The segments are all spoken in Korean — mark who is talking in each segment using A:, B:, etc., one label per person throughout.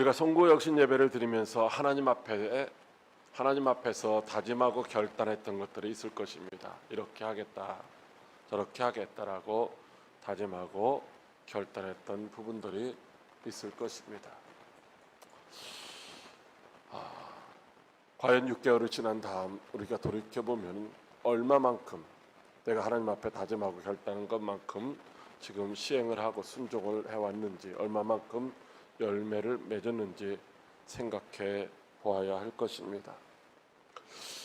A: 우리가 송구 역신 예배를 드리면서 하나님 앞에 하나님 앞에서 다짐하고 결단했던 것들이 있을 것입니다. 이렇게 하겠다, 저렇게 하겠다라고 다짐하고 결단했던 부분들이 있을 것입니다. 과연 6개월이 지난 다음 우리가 돌이켜 보면 얼마만큼 내가 하나님 앞에 다짐하고 결단한 것만큼 지금 시행을 하고 순종을 해왔는지 얼마만큼 열매를 맺었는지 생각해 보아야 할 것입니다.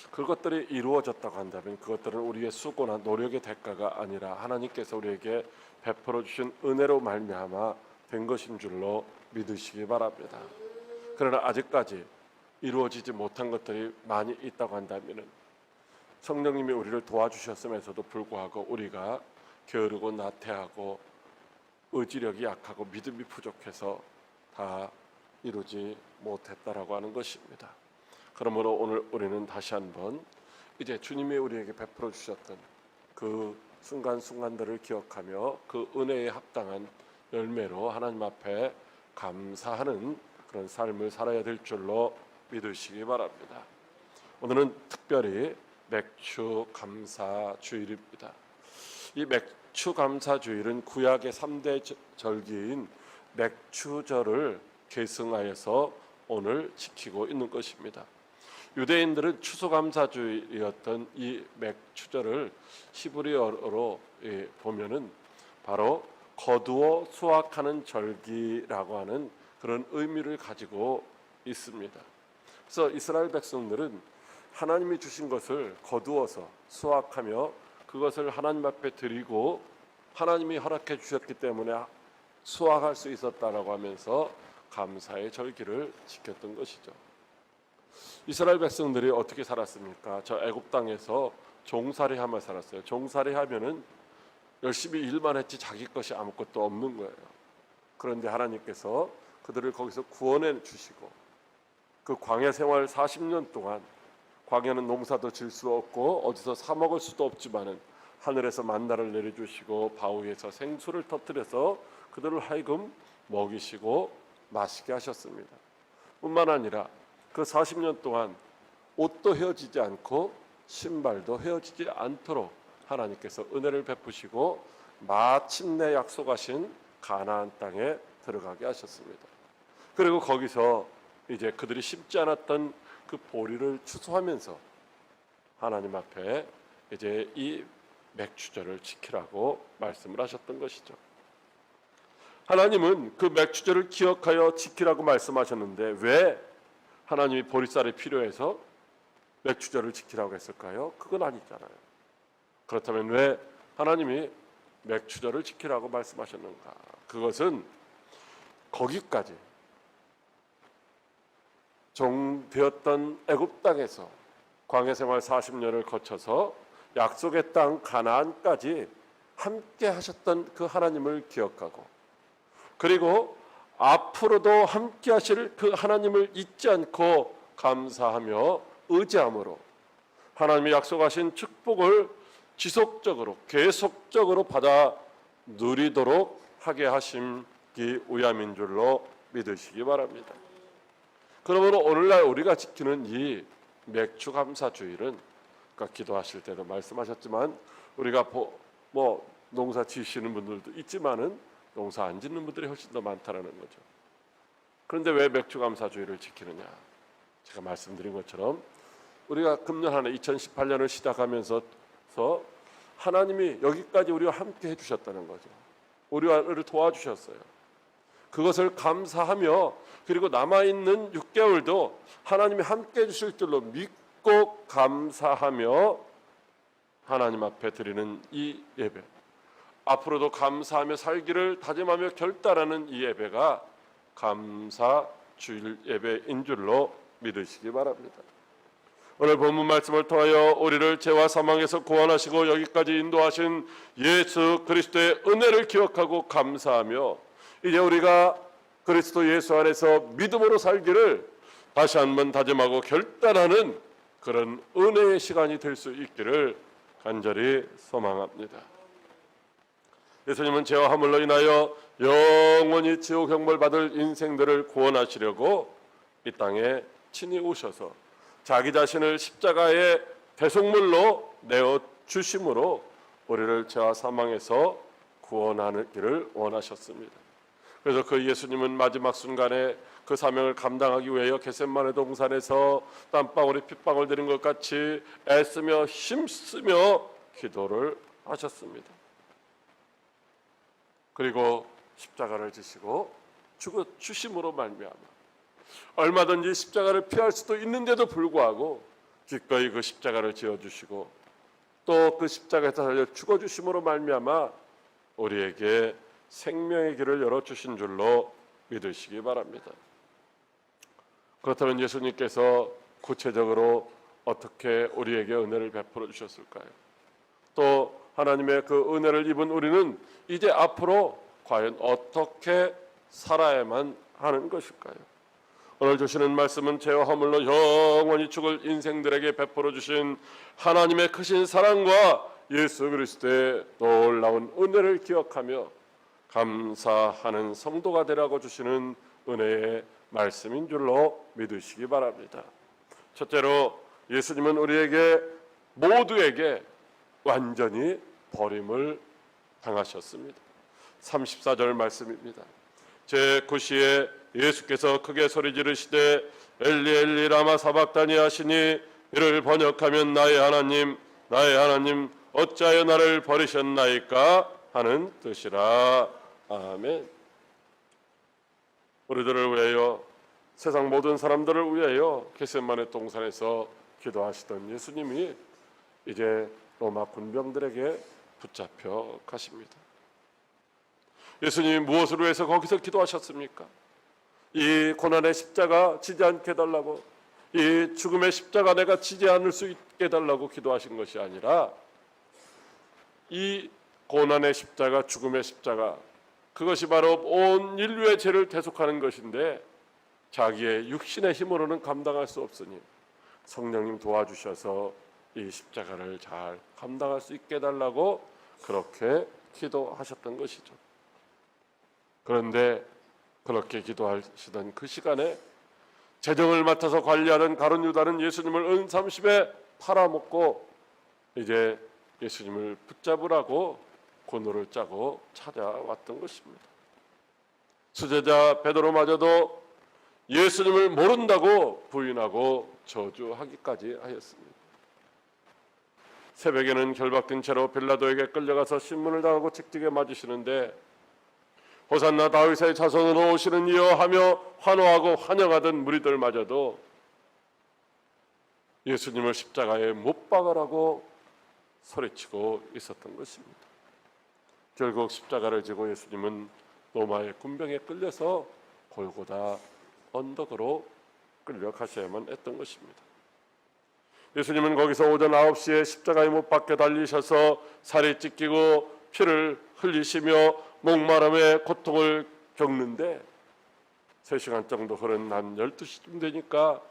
A: 그것들이 이루어졌다고 한다면 그것들은 우리의 수고나 노력의 대가가 아니라 하나님께서 우리에게 베풀어 주신 은혜로 말미암아 된 것인 줄로 믿으시기 바랍니다. 그러나 아직까지 이루어지지 못한 것들이 많이 있다고 한다면 성령님이 우리를 도와주셨음에도 불구하고 우리가 게으르고 나태하고 의지력이 약하고 믿음이 부족해서 다 이루지 못했다라고 하는 것입니다. 그러므로 오늘 우리는 다시 한번 이제 주님이 우리에게 베풀어 주셨던 그 순간순간들을 기억하며 그 은혜에 합당한 열매로 하나님 앞에 감사하는 그런 삶을 살아야 될 줄로 믿으시기 바랍니다. 오늘은 특별히 맥주 감사 주일입니다. 이 맥주 감사 주일은 구약의 3대 절기인 맥주절을 계승하여서 오늘 지키고 있는 것입니다. 유대인들은 추수감사주일이었던 이 맥주절을 히브리어로 예, 보면은 바로 거두어 수확하는 절기라고 하는 그런 의미를 가지고 있습니다. 그래서 이스라엘 백성들은 하나님이 주신 것을 거두어서 수확하며 그것을 하나님 앞에 드리고 하나님이 허락해 주셨기 때문에 수확할 수 있었다라고 하면서 감사의 절기를 지켰던 것이죠. 이스라엘 백성들이 어떻게 살았습니까? 저 애굽 땅에서 종살이하며 살았어요. 종살이하면은 열심히 일만 했지 자기 것이 아무것도 없는 거예요. 그런데 하나님께서 그들을 거기서 구원해 주시고 그 광야 생활 40년 동안 광야는 농사도 질 수 없고 어디서 사 먹을 수도 없지만은 하늘에서 만나를 내려주시고 바위에서 생수를 터뜨려서 그들을 하여금 먹이시고 마시게 하셨습니다. 뿐만 아니라 그 40년 동안 옷도 헤어지지 않고 신발도 헤어지지 않도록 하나님께서 은혜를 베푸시고 마침내 약속하신 가나안 땅에 들어가게 하셨습니다. 그리고 거기서 이제 그들이 심지 않았던 그 보리를 추수하면서 하나님 앞에 이제 이 맥주절을 지키라고 말씀을 하셨던 것이죠. 하나님은 그 맥주절을 기억하여 지키라고 말씀하셨는데 왜 하나님이 보리쌀이 필요해서 맥주절을 지키라고 했을까요? 그건 아니잖아요. 그렇다면 왜 하나님이 맥주절을 지키라고 말씀하셨는가? 그것은 거기까지 종되었던 애굽 땅에서 광야 생활 40년을 거쳐서 약속의 땅 가나안까지 함께 하셨던 그 하나님을 기억하고 그리고 앞으로도 함께 하실 그 하나님을 잊지 않고 감사하며 의지함으로 하나님이 약속하신 축복을 지속적으로 계속적으로 받아 누리도록 하게 하심기 위함인 줄로 믿으시기 바랍니다. 그러므로 오늘날 우리가 지키는 이 맥주 감사 주일은 아까 기도하실 때도 말씀하셨지만 우리가 보- 뭐 농사 지시는 분들도 있지만은 농사 안 짓는 분들이 훨씬 더 많다라는 거죠. 그런데 왜 맥주 감사 주일을 지키느냐? 제가 말씀드린 것처럼 우리가 금년 한 해 2018년을 시작하면서 하나님이 여기까지 우리와 함께 해주셨다는 거죠. 우리를 도와주셨어요. 그것을 감사하며 그리고 남아 있는 6개월도 하나님이 함께 해 주실 줄로 믿고 감사하며 하나님 앞에 드리는 이 예배. 앞으로도 감사하며 살기를 다짐하며 결단하는 이 예배가 감사 주일 예배인 줄로 믿으시기 바랍니다. 오늘 본문 말씀을 통하여 우리를 죄와 사망에서 구원하시고 여기까지 인도하신 예수 그리스도의 은혜를 기억하고 감사하며 이제 우리가 그리스도 예수 안에서 믿음으로 살기를 다시 한번 다짐하고 결단하는 그런 은혜의 시간이 될 수 있기를 간절히 소망합니다. 예수님은 죄와 화물로 인하여 영원히 지옥 형벌 받을 인생들을 구원하시려고 이 땅에 친히 오셔서 자기 자신을 십자가의 대속물로 내어 주심으로 우리를 죄와 사망에서 구원하기를 원하셨습니다. 그래서 그 예수님은 마지막 순간에 그 사명을 감당하기 위하여 겟셋마네 동산에서 땀방울이 핏방울 들인 것 같이 애쓰며 힘쓰며 기도를 하셨습니다. 그리고 십자가를 지시고 죽어 주심으로 말미암아 얼마든지 십자가를 피할 수도 있는데도 불구하고 기꺼이 그 십자가를 지어 주시고 또 그 십자가에서 죽어 주심으로 말미암아 우리에게 생명의 길을 열어 주신 줄로 믿으시기 바랍니다. 그렇다면 예수님께서 구체적으로 어떻게 우리에게 은혜를 베풀어 주셨을까요? 또 하나님의 그 은혜를 입은 우리는 이제 앞으로 과연 어떻게 살아야만 하는 것일까요? 오늘 주시는 말씀은 죄와 허물로 영원히 죽을 인생들에게 베풀어 주신 하나님의 크신 사랑과 예수 그리스도의 놀라운 은혜를 기억하며 감사하는 성도가 되라고 주시는 은혜의 말씀인 줄로 믿으시기 바랍니다. 첫째로 예수님은 우리에게 모두에게 완전히 버림을 당하셨습니다. 34절 말씀입니다. 제 구시에 예수께서 크게 소리 지르시되 엘리 엘리 라마 사박다니 하시니 이를 번역하면 나의 하나님 나의 하나님 어찌하여 나를 버리셨나이까 하는 뜻이라 아멘. 우리들을 위하여 세상 모든 사람들을 위하여 겟셋만의 동산에서 기도하시던 예수님이 이제 로마 군병들에게 붙잡혀 가십니다. 예수님이 무엇을 위해서 거기서 기도하셨습니까? 이 고난의 십자가 지지 않게 해달라고 이 죽음의 십자가 내가 지지 않을 수 있게 해달라고 기도하신 것이 아니라 이 고난의 십자가 죽음의 십자가 그것이 바로 온 인류의 죄를 대속하는 것인데 자기의 육신의 힘으로는 감당할 수 없으니 성령님 도와주셔서 이 십자가를 잘 감당할 수 있게 해달라고 그렇게 기도하셨던 것이죠. 그런데 그렇게 기도하시던 그 시간에 재정을 맡아서 관리하는 가론 유다는 예수님을 은 30에 팔아먹고 이제 예수님을 붙잡으라고 고노를 짜고 찾아왔던 것입니다. 수제자 베드로마저도 예수님을 모른다고 부인하고 저주하기까지 하였습니다. 새벽에는 결박된 채로 빌라도에게 끌려가서 신문을 당하고 직직에 맞으시는데 호산나 다윗의 자손으로 오시는 이여 하며 환호하고 환영하던 무리들마저도 예수님을 십자가에 못 박으라고 소리치고 있었던 것입니다. 결국 십자가를 지고 예수님은 로마의 군병에 끌려서 골고다 언덕으로 끌려가셔야만 했던 것입니다. 예수님은 거기서 오전 9시에 십자가에 못 박혀 달리셔서 살이 찢기고 피를 흘리시며 목마름의 고통을 겪는데 3시간 정도 흐른 한 12시쯤 되니까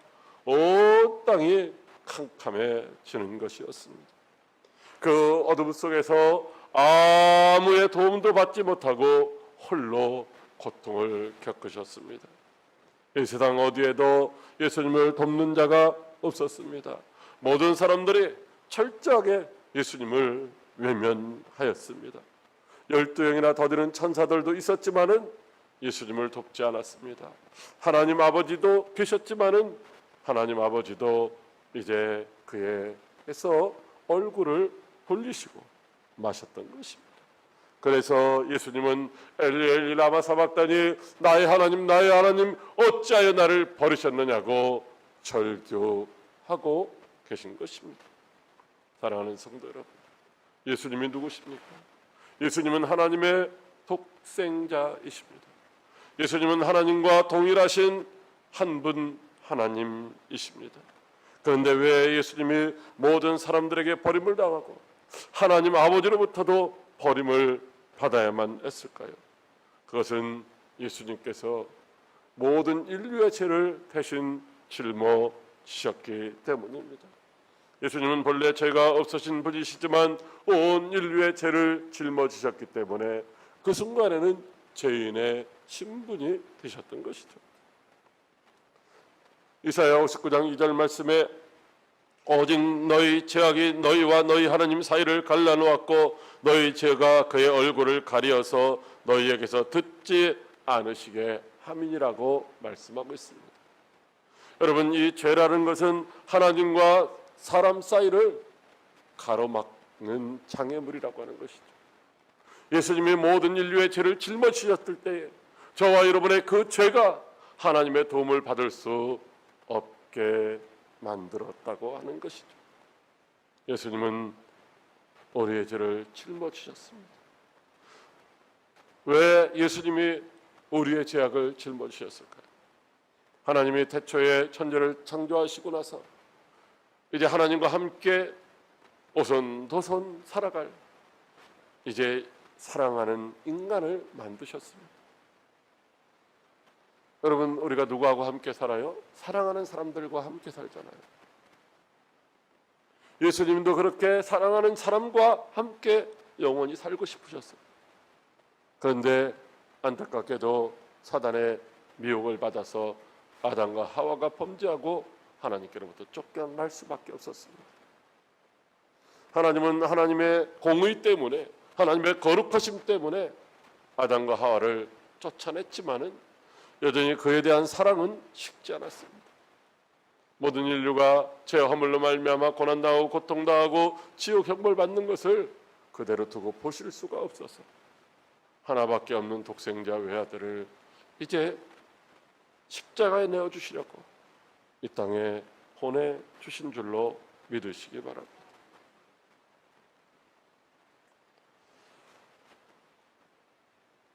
A: 온 땅이 캄캄해지는 것이었습니다. 그 어둠 속에서 아무의 도움도 받지 못하고 홀로 고통을 겪으셨습니다. 이 세상 어디에도 예수님을 돕는 자가 없었습니다. 모든 사람들이 철저하게 예수님을 외면하였습니다. 열두 명이나 더 되는 천사들도 있었지만은 예수님을 돕지 않았습니다. 하나님 아버지도 계셨지만은 하나님 아버지도 이제 그에서 얼굴을 돌리시고 마셨던 것입니다. 그래서 예수님은 엘리 엘리 라마 사박다니 나의 하나님 나의 하나님 어찌하여 나를 버리셨느냐고 절규하고 계신 것입니다. 사랑하는 성도 여러분, 예수님이 누구십니까? 예수님은 하나님의 독생자이십니다. 예수님은 하나님과 동일하신 한 분 하나님이십니다. 그런데 왜 예수님이 모든 사람들에게 버림을 당하고 하나님 아버지로부터도 버림을 받아야만 했을까요? 그것은 예수님께서 모든 인류의 죄를 대신 짊어지셨기 때문입니다. 예수님은 본래 죄가 없으신 분이시지만 온 인류의 죄를 짊어지셨기 때문에 그 순간에는 죄인의 신분이 되셨던 것이죠. 이사야 59장 2절 말씀에 오직 너희 죄악이 너희와 너희 하나님 사이를 갈라놓았고 너희 죄가 그의 얼굴을 가리어서 너희에게서 듣지 않으시게 함이니라고 말씀하고 있습니다. 여러분 이 죄라는 것은 하나님과 사람 사이를 가로막는 장애물이라고 하는 것이죠. 예수님이 모든 인류의 죄를 짊어지셨을 때에 저와 여러분의 그 죄가 하나님의 도움을 받을 수 없게 만들었다고 하는 것이죠. 예수님은 우리의 죄를 짊어지셨습니다. 왜 예수님이 우리의 죄악을 짊어지셨을까요? 하나님이 태초에 천지를 창조하시고 나서 이제 하나님과 함께 오손도손 살아갈 이제 사랑하는 인간을 만드셨습니다. 여러분 우리가 누구하고 함께 살아요? 사랑하는 사람들과 함께 살잖아요. 예수님도 그렇게 사랑하는 사람과 함께 영원히 살고 싶으셨어요. 그런데 안타깝게도 사단의 미혹을 받아서 아담과 하와가 범죄하고 하나님께로부터 쫓겨날 수밖에 없었습니다. 하나님은 하나님의 공의 때문에 하나님의 거룩하심 때문에 아담과 하와를 쫓아냈지만은 여전히 그에 대한 사랑은 식지 않았습니다. 모든 인류가 죄 허물로 말미암아 고난 당하고 고통 당하고 지옥 형벌 받는 것을 그대로 두고 보실 수가 없어서 하나밖에 없는 독생자 외아들을 이제 십자가에 내어 주시려고 이 땅에 보내 주신 줄로 믿으시기 바랍니다.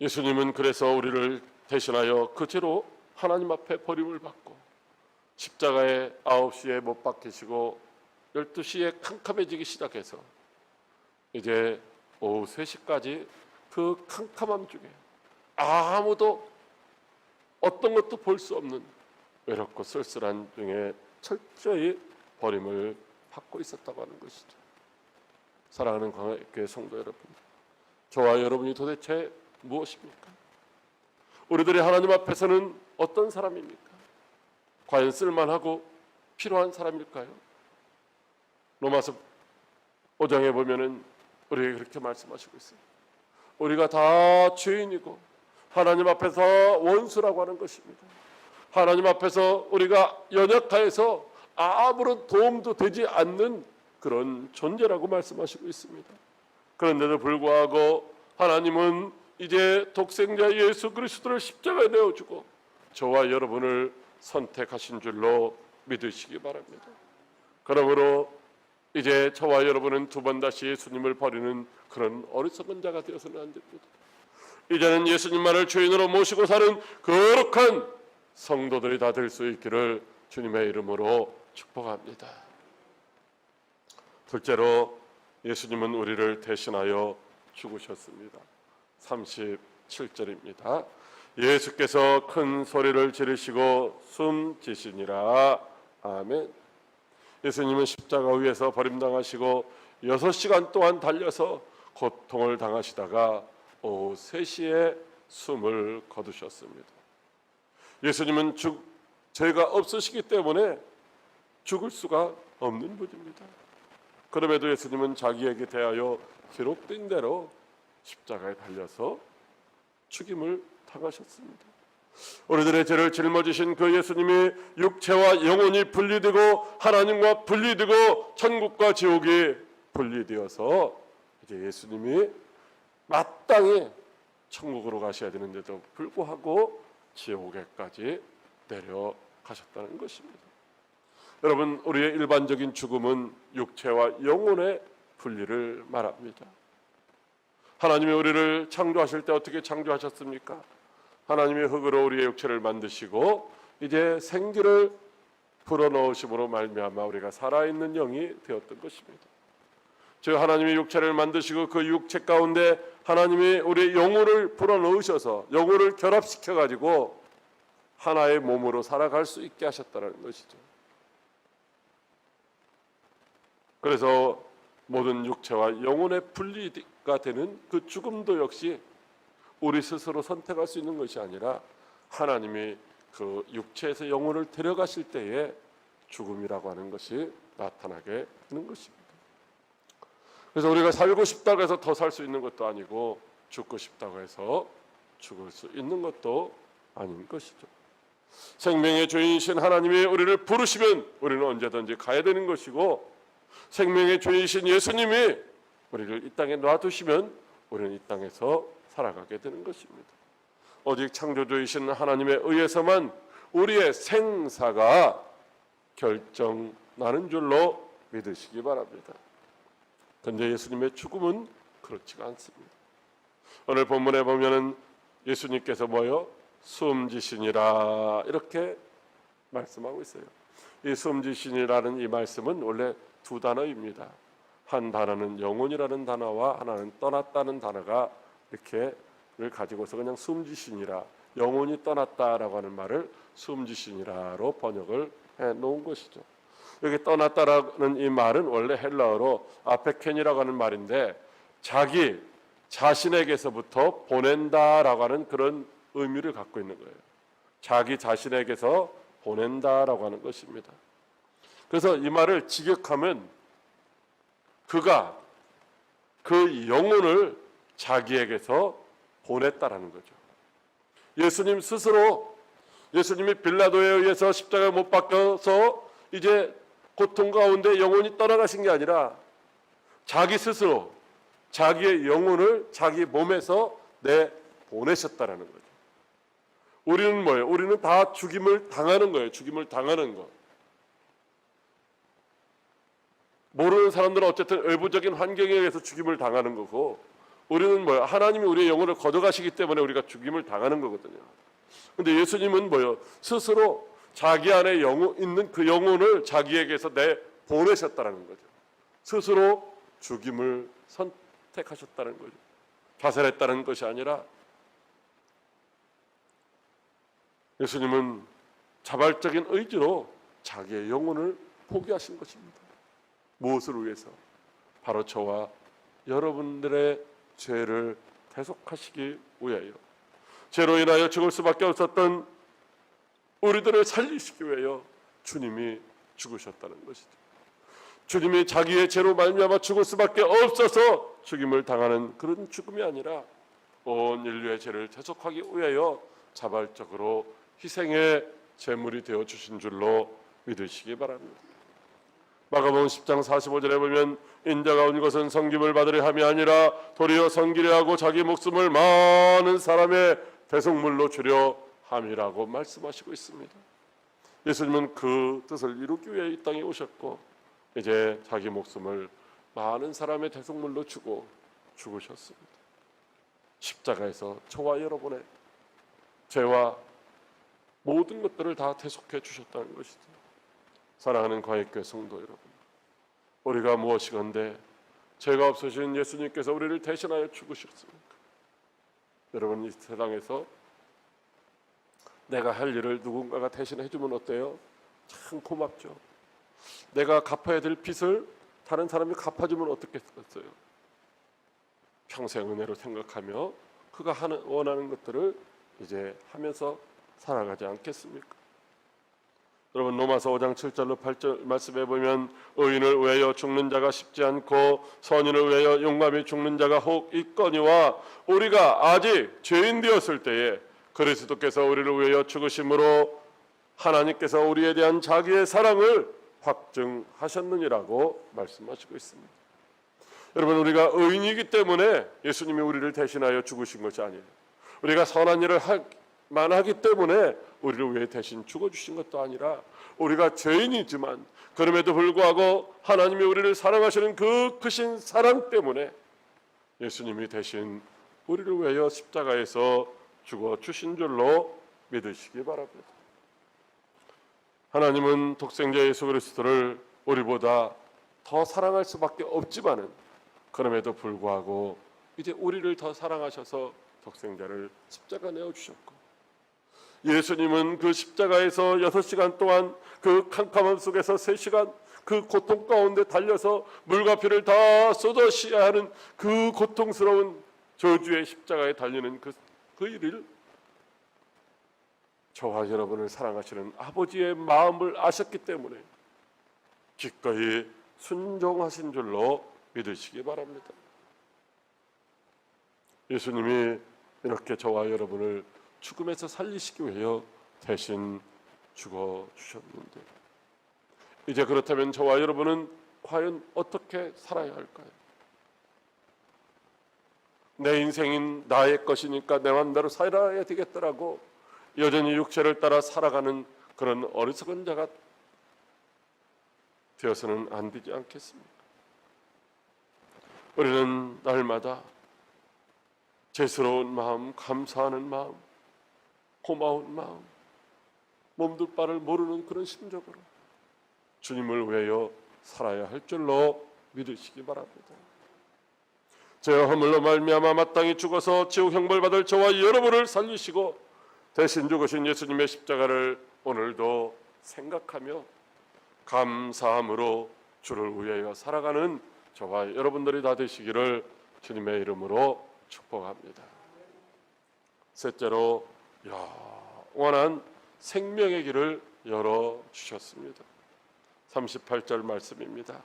A: 예수님은 그래서 우리를 대신하여 그 죄로 하나님 앞에 버림을 받고 십자가에 9시에 못 박히시고 12시에 캄캄해지기 시작해서 이제 오후 3시까지 그 캄캄함 중에 아무도 어떤 것도 볼 수 없는 외롭고 쓸쓸한 중에 철저히 버림을 받고 있었다고 하는 것이죠. 사랑하는 광야교회 성도 여러분, 저와 여러분이 도대체 무엇입니까? 우리들이 하나님 앞에서는 어떤 사람입니까? 과연 쓸만하고 필요한 사람일까요? 로마서 5장에 보면은 우리에게 그렇게 말씀하시고 있습니다. 우리가 다 죄인이고 하나님 앞에서 원수라고 하는 것입니다. 하나님 앞에서 우리가 연약하여서 아무런 도움도 되지 않는 그런 존재라고 말씀하시고 있습니다. 그런데도 불구하고 하나님은 이제 독생자 예수 그리스도를 십자가에 내어 주고 저와 여러분을 선택하신 줄로 믿으시기 바랍니다. 그러므로 이제 저와 여러분은 두 번 다시 예수님을 버리는 그런 어리석은 자가 되어서는 안 됩니다. 이제는 예수님만을 주인으로 모시고 사는 거룩한 성도들이 다 될 수 있기를 주님의 이름으로 축복합니다. 둘째로 예수님은 우리를 대신하여 죽으셨습니다. 37절입니다. 예수께서 큰 소리를 지르시고 숨지시니라. 아멘. 예수님은 십자가 위에서 버림당하시고 6시간 동안 달려서 고통을 당하시다가 오후 3시에 숨을 거두셨습니다. 예수님은 죽, 죄가 없으시기 때문에 죽을 수가 없는 분입니다. 그럼에도 예수님은 자기에게 대하여 기록된 대로 십자가에 달려서 죽임을 당하셨습니다. 우리들의 죄를 짊어지신 그 예수님이 육체와 영혼이 분리되고 하나님과 분리되고 천국과 지옥이 분리되어서 이제 예수님이 마땅히 천국으로 가셔야 되는데도 불구하고 지옥에까지 내려가셨다는 것입니다. 여러분 우리의 일반적인 죽음은 육체와 영혼의 분리를 말합니다. 하나님이 우리를 창조하실 때 어떻게 창조하셨습니까? 하나님이 흙으로 우리의 육체를 만드시고 이제 생기를 불어넣으심으로 말미암아 우리가 살아있는 영이 되었던 것입니다. 즉 하나님이 육체를 만드시고 그 육체 가운데 하나님이 우리의 영혼을 불어넣으셔서 영혼을 결합시켜 가지고 하나의 몸으로 살아갈 수 있게 하셨다는 것이죠. 그래서 모든 육체와 영혼의 분리가 되는 그 죽음도 역시 우리 스스로 선택할 수 있는 것이 아니라 하나님이 그 육체에서 영혼을 데려가실 때에 죽음이라고 하는 것이 나타나게 되는 것입니다. 그래서 우리가 살고 싶다고 해서 더 살 수 있는 것도 아니고 죽고 싶다고 해서 죽을 수 있는 것도 아닌 것이죠. 생명의 주인이신 하나님이 우리를 부르시면 우리는 언제든지 가야 되는 것이고 생명의 주인이신 예수님이 우리를 이 땅에 놔두시면 우리는 이 땅에서 살아가게 되는 것입니다. 오직 창조주이신 하나님에 의해서만 우리의 생사가 결정나는 줄로 믿으시기 바랍니다. 근데 예수님의 죽음은 그렇지가 않습니다. 오늘 본문에 보면은 예수님께서 뭐요? 숨지시니라 이렇게 말씀하고 있어요. 이 숨지시니라는 이 말씀은 원래 두 단어입니다. 한 단어는 영혼이라는 단어와 하나는 떠났다는 단어가 이렇게를 가지고서 그냥 숨지시니라 영혼이 떠났다라고 하는 말을 숨지시니라로 번역을 해 놓은 것이죠. 여기 떠났다라는 이 말은 원래 헬라어로 아페켄이라고 하는 말인데 자기 자신에게서부터 보낸다라고 하는 그런 의미를 갖고 있는 거예요. 자기 자신에게서 보낸다라고 하는 것입니다. 그래서 이 말을 직역하면 그가 그 영혼을 자기에게서 보냈다라는 거죠. 예수님 스스로 예수님이 빌라도에 의해서 십자가에 못 박혀서 이제 고통 가운데 영혼이 떠나가신 게 아니라 자기 스스로 자기의 영혼을 자기 몸에서 내 보내셨다라는 거죠. 우리는 뭐예요? 우리는 다 죽임을 당하는 거예요. 죽임을 당하는 것. 모르는 사람들은 어쨌든 외부적인 환경에 의해서 죽임을 당하는 거고 우리는 뭐야? 하나님이 우리의 영혼을 거둬가시기 때문에 우리가 죽임을 당하는 거거든요. 근데 예수님은 뭐요? 스스로 자기 안에 영혼 있는 그 영혼을 자기에게서 내 보내셨다는 거죠. 스스로 죽임을 선택하셨다는 거죠. 자살했다는 것이 아니라 예수님은 자발적인 의지로 자기의 영혼을 포기하신 것입니다. 무엇을 위해서? 바로 저와 여러분들의 죄를 대속하시기 위하여 죄로 인하여 죽을 수밖에 없었던 우리들을 살리시기 위하여 주님이 죽으셨다는 것이죠. 주님이 자기의 죄로 말미암아 죽을 수밖에 없어서 죽임을 당하는 그런 죽음이 아니라 온 인류의 죄를 대속하기 위하여 자발적으로 희생의 제물이 되어 주신 줄로 믿으시기 바랍니다. 마가복음 10장 45절에 보면 인자가 온 것은 성김을 받으려 함이 아니라 도리어 성기려 하고 자기 목숨을 많은 사람의 대속물로 주려 함이라고 말씀하시고 있습니다. 예수님은 그 뜻을 이루기 위해 이 땅에 오셨고 이제 자기 목숨을 많은 사람의 대속물로 주고 죽으셨습니다. 십자가에서 저와 여러분의 죄와 모든 것들을 다 대속해 주셨다는 것이죠. 사랑하는 과익교회 성도 여러분, 우리가 무엇이건데 죄가 없으신 예수님께서 우리를 대신하여 죽으셨습니까? 여러분 이 세상에서 내가 할 일을 누군가가 대신 해 주면 어때요? 참 고맙죠. 내가 갚아야 될 빚을 다른 사람이 갚아주면 어떻겠어요? 평생 은혜로 생각하며 그가 하는 원하는 것들을 이제 하면서 살아가지 않겠습니까? 여러분 로마서 5장 7절로 8절 말씀해 보면 의인을 위하여 죽는 자가 쉽지 않고 선인을 위하여 용감히 죽는 자가 혹 있거니와 우리가 아직 죄인 되었을 때에 그리스도께서 우리를 위하여 죽으심으로 하나님께서 우리에 대한 자기의 사랑을 확증하셨느니라고 말씀하시고 있습니다. 여러분 우리가 의인이기 때문에 예수님이 우리를 대신하여 죽으신 것이 아니에요. 우리가 선한 일을 할 만 하기 때문에 우리를 위해 대신 죽어 주신 것도 아니라 우리가 죄인이지만 그럼에도 불구하고 하나님이 우리를 사랑하시는 그 크신 사랑 때문에 예수님이 대신 우리를 위하여 십자가에서 죽어 주신 줄로 믿으시기 바랍니다. 하나님은 독생자 예수 그리스도를 우리보다 더 사랑할 수밖에 없지만은 그럼에도 불구하고 이제 우리를 더 사랑하셔서 독생자를 십자가 내어 주셨고 예수님은 그 십자가에서 여섯 시간 동안 그 캄캄함 속에서 세 시간 그 고통 가운데 달려서 물과 피를 다 쏟아시야 하는 그 고통스러운 저주의 십자가에 달리는 그, 그 일을 저와 여러분을 사랑하시는 아버지의 마음을 아셨기 때문에 기꺼이 순종하신 줄로 믿으시기 바랍니다. 예수님이 이렇게 저와 여러분을 죽음에서 살리시기 위하여 대신 죽어 주셨는데 이제 그렇다면 저와 여러분은 과연 어떻게 살아야 할까요? 내 인생인 나의 것이니까 내 맘대로 살아야 되겠더라고 여전히 육체를 따라 살아가는 그런 어리석은 자가 되어서는 안 되지 않겠습니까? 우리는 날마다 죄스러운 마음, 감사하는 마음, 고마운 마음, 몸둘 바를 모르는 그런 심정으로 주님을 위하여 살아야 할 줄로 믿으시기 바랍니다. 죄와 허물로 말미암아 마땅히 죽어서 지옥 형벌 받을 저와 여러분을 살리시고 대신 죽으신 예수님의 십자가를 오늘도 생각하며 감사함으로 주를 위하여 살아가는 저와 여러분들이 다 되시기를 주님의 이름으로 축복합니다. 셋째로 영원한 생명의 길을 열어 주셨습니다. 38절 말씀입니다.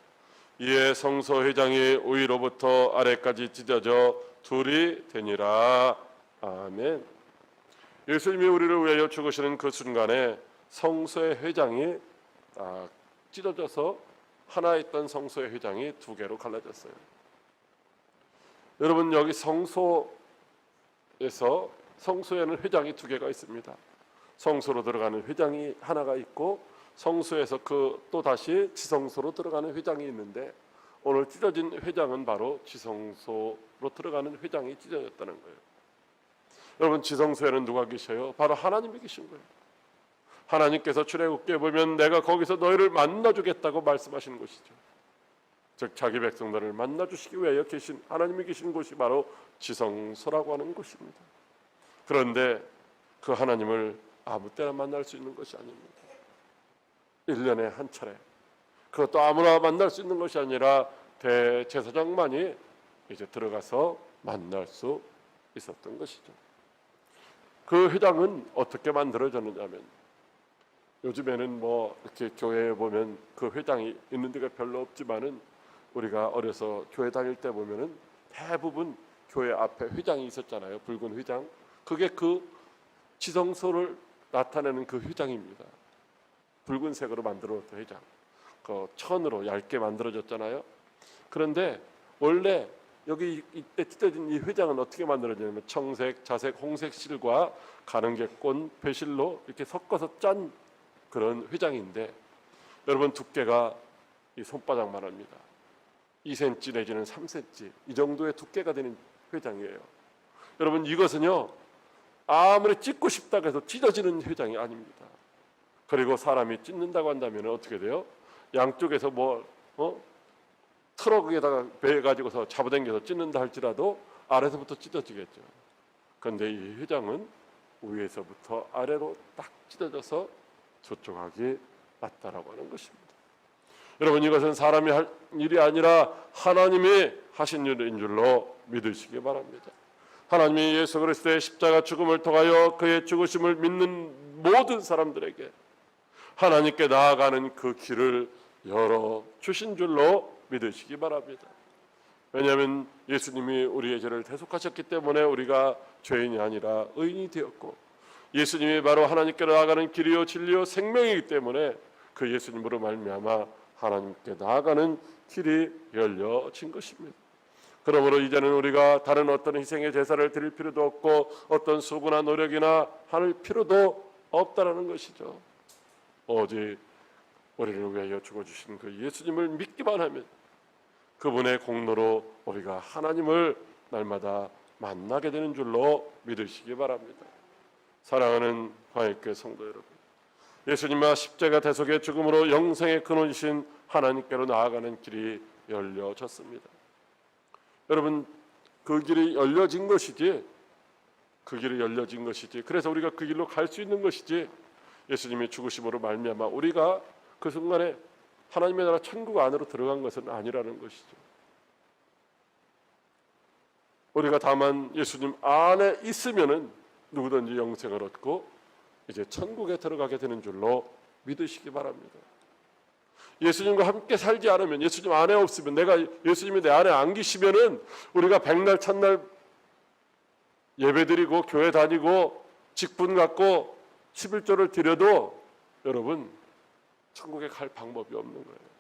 A: 이에 성소 회장이 위로부터 아래까지 찢어져 둘이 되니라. 아멘. 예수님이 우리를 위하여 죽으시는 그 순간에 성소의 회장이 딱 찢어져서 하나 있던 성소의 회장이 두 개로 갈라졌어요. 여러분 여기 성소에서 성소에는 회장이 두 개가 있습니다. 성소로 들어가는 회장이 하나가 있고 성소에서 그 또 다시 지성소로 들어가는 회장이 있는데 오늘 찢어진 회장은 바로 지성소로 들어가는 회장이 찢어졌다는 거예요. 여러분 지성소에는 누가 계셔요? 바로 하나님이 계신 거예요. 하나님께서 출애굽기에 보면 내가 거기서 너희를 만나 주겠다고 말씀하시는 곳이죠. 즉 자기 백성들을 만나 주시기 위하여 계신 하나님이 계신 곳이 바로 지성소라고 하는 곳입니다. 그런데 그 하나님을 아무 때나 만날 수 있는 것이 아닙니다. 1년에 한 차례. 그것도 아무나 만날 수 있는 것이 아니라 대제사장만이 이제 들어가서 만날 수 있었던 것이죠. 그 회장은 어떻게 만들어졌느냐면 요즘에는 뭐 이렇게 교회에 보면 그 회장이 있는 데가 별로 없지만은 우리가 어려서 교회 다닐 때 보면은 대부분 교회 앞에 회장이 있었잖아요. 붉은 회장. 그게 그 지성소를 나타내는 그 회장입니다. 붉은색으로 만들어 놓던 회장. 그 천으로 얇게 만들어졌잖아요. 그런데 원래 여기 이때 찢어진 이 회장은 어떻게 만들어지냐면 청색, 자색, 홍색 실과 가는개꽃, 배실로 이렇게 섞어서 짠 그런 회장인데 여러분 두께가 이 손바닥만 합니다. 2cm 내지는 3cm 이 정도의 두께가 되는 회장이에요. 여러분 이것은요 아무리 찢고 싶다고 해서 찢어지는 회장이 아닙니다. 그리고 사람이 찢는다고 한다면 어떻게 돼요? 양쪽에서 뭐 어? 트럭에다가 배 가지고서 잡아당겨서 찢는다 할지라도 아래서부터 찢어지겠죠. 그런데 이 회장은 위에서부터 아래로 딱 찢어져서 저쪽하기 맞다라고 하는 것입니다. 여러분 이것은 사람이 할 일이 아니라 하나님이 하신 일인 줄로 믿으시기 바랍니다. 하나님이 예수 그리스도의 십자가 죽음을 통하여 그의 죽으심을 믿는 모든 사람들에게 하나님께 나아가는 그 길을 열어 주신 줄로 믿으시기 바랍니다. 왜냐하면 예수님이 우리의 죄를 대속하셨기 때문에 우리가 죄인이 아니라 의인이 되었고 예수님이 바로 하나님께 나아가는 길이요 진리요 생명이기 때문에 그 예수님으로 말미암아 하나님께 나아가는 길이 열려진 것입니다. 그러므로 이제는 우리가 다른 어떤 희생의 제사를 드릴 필요도 없고 어떤 수고나 노력이나 할 필요도 없다라는 것이죠. 오직 우리를 위하여 죽어주신 그 예수님을 믿기만 하면 그분의 공로로 우리가 하나님을 날마다 만나게 되는 줄로 믿으시기 바랍니다. 사랑하는 화익교 성도 여러분, 예수님과 십자가 대속의 죽음으로 영생의 근원이신 하나님께로 나아가는 길이 열려졌습니다. 여러분 그 길이 열려진 것이지 그 길이 열려진 것이지. 그래서 우리가 그 길로 갈 수 있는 것이지. 예수님이 죽으심으로 말미암아 우리가 그 순간에 하나님의 나라 천국 안으로 들어간 것은 아니라는 것이죠. 우리가 다만 예수님 안에 있으면은 누구든지 영생을 얻고 이제 천국에 들어가게 되는 줄로 믿으시기 바랍니다. 예수님과 함께 살지 않으면 예수님 안에 없으면 내가 예수님이 내 안에 안 계시면은 우리가 백날 첫날 예배드리고 교회 다니고 직분 갖고 11조를 드려도 여러분 천국에 갈 방법이 없는 거예요.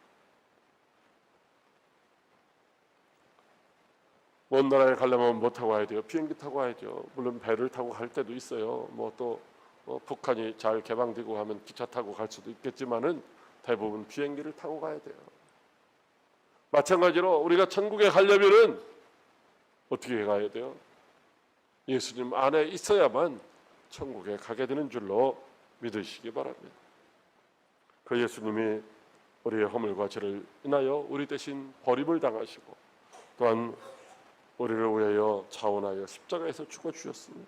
A: 먼 나라에 가려면 뭐 타고 가야 돼요? 비행기 타고 가야죠. 물론 배를 타고 갈 때도 있어요. 뭐또 뭐 북한이 잘 개방되고 하면 기차 타고 갈 수도 있겠지만은 대부분 비행기를 타고 가야 돼요. 마찬가지로 우리가 천국에 가려면은 어떻게 가야 돼요? 예수님 안에 있어야만 천국에 가게 되는 줄로 믿으시기 바랍니다. 그 예수님이 우리의 허물과 죄를 인하여 우리 대신 버림을 당하시고 또한 우리를 위하여 자원하여 십자가에서 죽어 주셨습니다.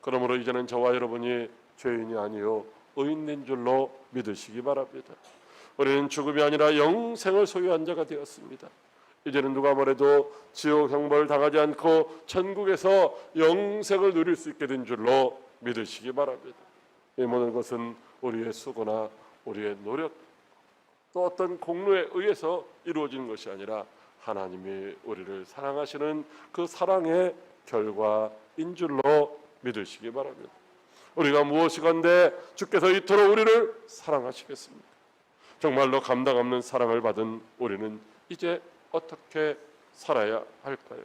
A: 그러므로 이제는 저와 여러분이 죄인이 아니요 의인된 줄로 믿으시기 바랍니다. 우리는 죽음이 아니라 영생을 소유한 자가 되었습니다. 이제는 누가 뭐래도 지옥 형벌 당하지 않고 천국에서 영생을 누릴 수 있게 된 줄로 믿으시기 바랍니다. 이 모든 것은 우리의 수고나 우리의 노력 또 어떤 공로에 의해서 이루어지는 것이 아니라 하나님이 우리를 사랑하시는 그 사랑의 결과인 줄로 믿으시기 바랍니다. 우리가 무엇이건데 주께서 이토록 우리를 사랑하시겠습니까? 정말로 감당 없는 사랑을 받은 우리는 이제 어떻게 살아야 할까요?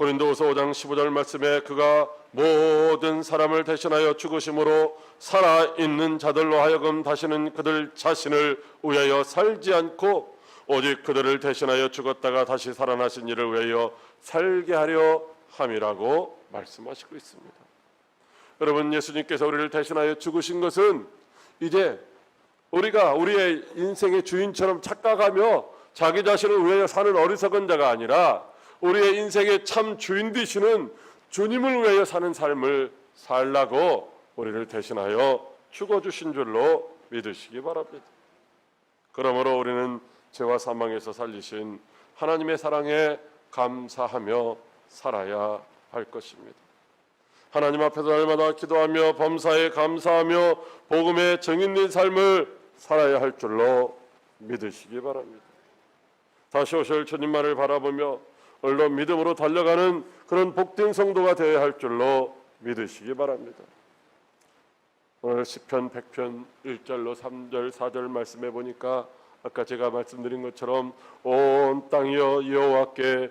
A: 고린도후서 5장 15절 말씀에 그가 모든 사람을 대신하여 죽으심으로 살아 있는 자들로 하여금 다시는 그들 자신을 위하여 살지 않고 오직 그들을 대신하여 죽었다가 다시 살아나신 이를 위하여 살게 하려 함이라고 말씀하시고 있습니다. 여러분 예수님께서 우리를 대신하여 죽으신 것은 이제 우리가 우리의 인생의 주인처럼 착각하며 자기 자신을 위하여 사는 어리석은 자가 아니라 우리의 인생의 참 주인 되시는 주님을 위하여 사는 삶을 살라고 우리를 대신하여 죽어 주신 줄로 믿으시기 바랍니다. 그러므로 우리는 죄와 사망에서 살리신 하나님의 사랑에 감사하며 살아야 할 것입니다. 하나님 앞에서 날마다 기도하며 범사에 감사하며 복음의 정인된 삶을 살아야 할 줄로 믿으시기 바랍니다. 다시 오실 주님만을 바라보며 얼른 믿음으로 달려가는 그런 복된 성도가 되어야 할 줄로 믿으시기 바랍니다. 오늘 시편 100편 1절로 3절 4절 말씀해 보니까 아까 제가 말씀드린 것처럼 온 땅이여 여호와께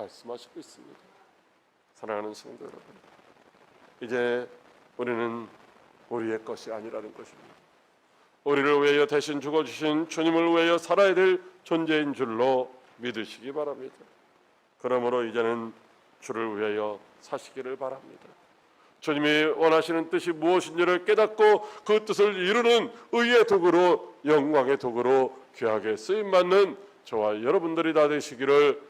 A: 말씀하시고 있습니다. 사랑하는 성도 여러분, 이제 우리는 우리의 것이 아니라는 것입니다. 우리를 위하여 대신 죽어주신 주님을 위하여 살아야 될 존재인 줄로 믿으시기 바랍니다. 그러므로 이제는 주를 위하여 사시기를 바랍니다. 주님이 원하시는 뜻이 무엇인지를 깨닫고 그 뜻을 이루는 의의 도구로 영광의 도구로 귀하게 쓰임 받는 저와 여러분들이 다 되시기를